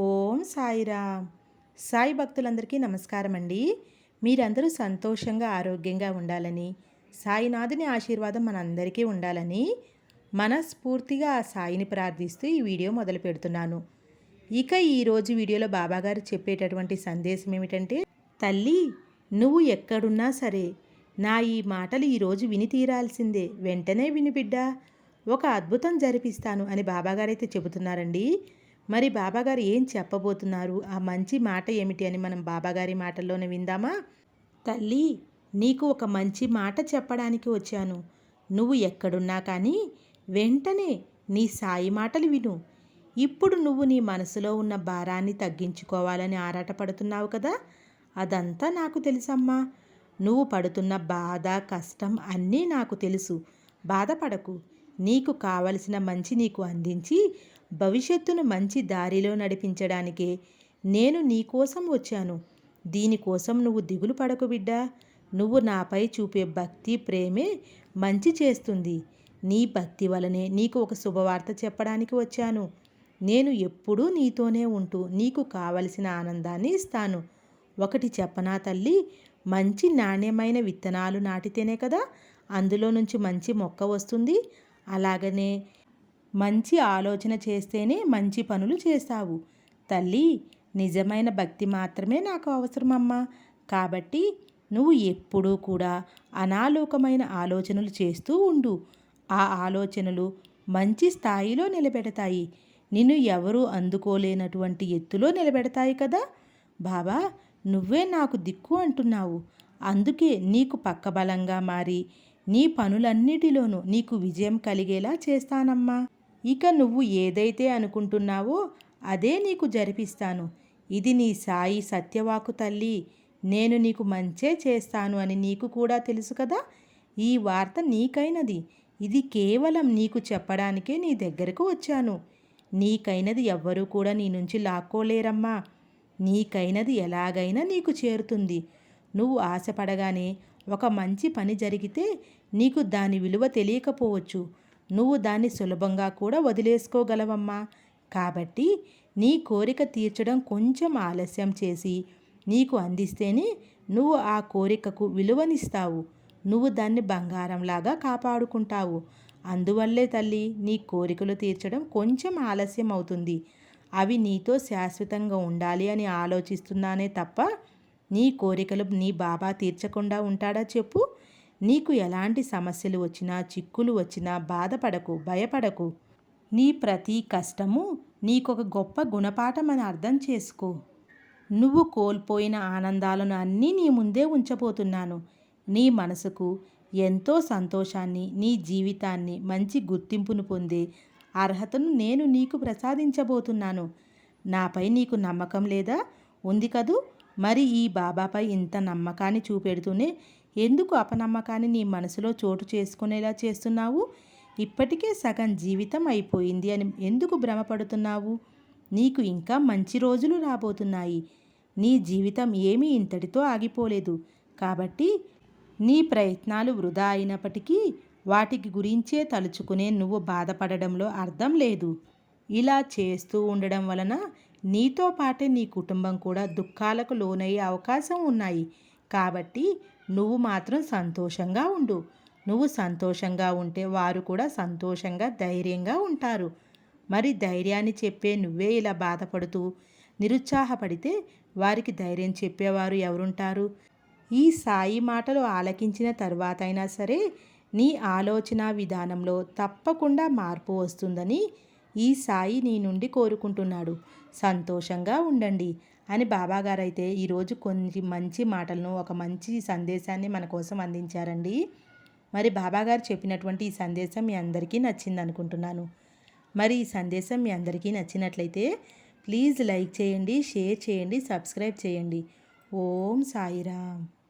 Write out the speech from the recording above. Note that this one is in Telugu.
ఓం సాయిరామ్. సాయి భక్తులందరికీ నమస్కారం అండి మీరందరూ సంతోషంగా ఆరోగ్యంగా ఉండాలని సాయినాథుని ఆశీర్వాదం మనందరికీ ఉండాలని మనస్ఫూర్తిగా ఆ సాయిని ప్రార్థిస్తూ ఈ వీడియో మొదలు పెడుతున్నాను. ఇక ఈరోజు వీడియోలో బాబాగారు చెప్పేటటువంటి సందేశం ఏమిటంటే తల్లి నువ్వు ఎక్కడున్నా సరే నా ఈ మాటలు ఈరోజు విని తీరాల్సిందే. వెంటనే విని బిడ్డ. ఒక అద్భుతం జరిపిస్తాను అని బాబాగారైతే చెబుతున్నారండి. మరి బాబాగారు ఏం చెప్పబోతున్నారు? ఆ మంచి మాట ఏమిటి అని మనం బాబాగారి మాటల్లోనే విందామా? తల్లి నీకు ఒక మంచి మాట చెప్పడానికి వచ్చాను. నువ్వు ఎక్కడున్నా కానీ వెంటనే నీ సాయి మాటలు విను. ఇప్పుడు నువ్వు నీ మనసులో ఉన్న భారాన్ని తగ్గించుకోవాలని ఆరాటపడుతున్నావు కదా? అదంతా నాకు తెలుసమ్మా. నువ్వు పడుతున్న బాధ కష్టం అన్నీ నాకు తెలుసు. బాధపడకు. నీకు కావలసిన మంచి నీకు అందించి భవిష్యత్తును మంచి దారిలో నడిపించడానికే నేను నీకోసం వచ్చాను. దీనికోసం నువ్వు దిగులు పడకు బిడ్డా. నువ్వు నాపై చూపే భక్తి ప్రేమే మంచి చేస్తుంది. నీ భక్తి వలనే నీకు ఒక శుభవార్త చెప్పడానికి వచ్చాను. నేను ఎప్పుడూ నీతోనే ఉంటూ నీకు కావలసిన ఆనందాన్ని ఇస్తాను. ఒకటి చెప్పనా తల్లి? మంచి నాణ్యమైన విత్తనాలు నాటితేనే కదా అందులో నుంచి మంచి మొక్క వస్తుంది. అలాగనే మంచి ఆలోచన చేస్తేనే మంచి పనులు చేస్తావు. తల్లి నిజమైన భక్తి మాత్రమే నాకు అవసరమమ్మా. కాబట్టి నువ్వు ఎప్పుడూ కూడా అనాలోకమైన ఆలోచనలు చేస్తూ ఉండు. ఆ ఆలోచనలు మంచి స్థాయిలో నిలబెడతాయి. నిన్ను ఎవరూ అందుకోలేనటువంటి ఎత్తులో నిలబెడతాయి కదా? బాబా నువ్వే నాకు దిక్కు అంటున్నావు. అందుకే నీకు పక్కబలంగా మారి నీ పనులన్నిటిలోనూ నీకు విజయం కలిగేలా చేస్తానమ్మా. ఇక నువ్వు ఏదైతే అనుకుంటున్నావో అదే నీకు జరిపిస్తాను. ఇది నీ సాయి సత్యవాకు తల్లి. నేను నీకు మంచే చేస్తాను అని నీకు కూడా తెలుసు కదా? ఈ వార్త నీకైనది. ఇది కేవలం నీకు చెప్పడానికే నీ దగ్గరకు వచ్చాను. నీకైనది ఎవ్వరూ కూడా నీ నుంచి లాక్కోలేరమ్మా. నీకైనది ఎలాగైనా నీకు చేరుతుంది. నువ్వు ఆశపడగానే ఒక మంచి పని జరిగితే నీకు దాని విలువ తెలియకపోవచ్చు. నువ్వు దాన్ని సులభంగా కూడా వదిలేసుకోగలవమ్మా. కాబట్టి నీ కోరిక తీర్చడం కొంచెం ఆలస్యం చేసి నీకు అందిస్తేనే నువ్వు ఆ కోరికకు విలువనిస్తావు. నువ్వు దాన్ని బంగారంలాగా కాపాడుకుంటావు. అందువల్లే తల్లి నీ కోరికలు తీర్చడం కొంచెం ఆలస్యం అవుతుంది. అవి నీతో శాశ్వతంగా ఉండాలి అని ఆలోచిస్తున్నానే తప్ప నీ కోరికలు నీ బాబా తీర్చకుండా ఉంటాడా చెప్పు. నీకు ఎలాంటి సమస్యలు వచ్చినా చిక్కులు వచ్చినా బాధపడకు భయపడకు. నీ ప్రతి కష్టము నీకొక గొప్ప గుణపాఠం అని అర్థం చేసుకో. నువ్వు కోల్పోయిన ఆనందాలను అన్నీ నీ ముందే ఉంచబోతున్నాను. నీ మనసుకు ఎంతో సంతోషాన్ని నీ జీవితాన్ని మంచి గుర్తింపును పొందే అర్హతను నేను నీకు ప్రసాదించబోతున్నాను. నాపై నీకు నమ్మకం లేదా? ఉంది కదూ? మరి ఈ బాబాపై ఇంత నమ్మకాన్ని చూపెడుతూనే ఎందుకు అపనమ్మకాన్ని నీ మనసులో చోటు చేసుకునేలా చేస్తున్నావు? ఇప్పటికే సగం జీవితం అయిపోయింది అని ఎందుకు భ్రమపడుతున్నావు? నీకు ఇంకా మంచి రోజులు రాబోతున్నాయి. నీ జీవితం ఏమీ ఇంతటితో ఆగిపోలేదు. కాబట్టి నీ ప్రయత్నాలు వృధా అయినప్పటికీ వాటికి గురించే తలుచుకునే నువ్వు బాధపడడంలో అర్థం లేదు. ఇలా చేస్తూ ఉండడం వలన నీతో పాటే నీ కుటుంబం కూడా దుఃఖాలకు లోనయ్యే అవకాశం ఉన్నాయి. కాబట్టి నువ్వు మాత్రం సంతోషంగా ఉండు. నువ్వు సంతోషంగా ఉంటే వారు కూడా సంతోషంగా ధైర్యంగా ఉంటారు. మరి ధైర్యాన్ని చెప్పే నువ్వే ఇలా బాధపడుతూ నిరుత్సాహపడితే వారికి ధైర్యం చెప్పేవారు ఎవరుంటారు? ఈ సాయి మాటలు ఆలకించిన తర్వాత అయినా సరే నీ ఆలోచన విధానంలో తప్పకుండా మార్పు వస్తుందని ఈ సాయి నీ నుండి కోరుకుంటున్నాడు. సంతోషంగా ఉండండి. అని బాబాగారు అయితే ఈరోజు కొన్ని మంచి మాటలను ఒక మంచి సందేశాన్ని మన కోసం అందించారండి. మరి బాబాగారు చెప్పినటువంటి ఈ సందేశం మీ అందరికీ నచ్చింది అనుకుంటున్నాను మరి ఈ సందేశం మీ అందరికీ నచ్చినట్లయితే ప్లీజ్ లైక్ చేయండి షేర్ చేయండి సబ్స్క్రైబ్ చేయండి. ఓం సాయిరామ్.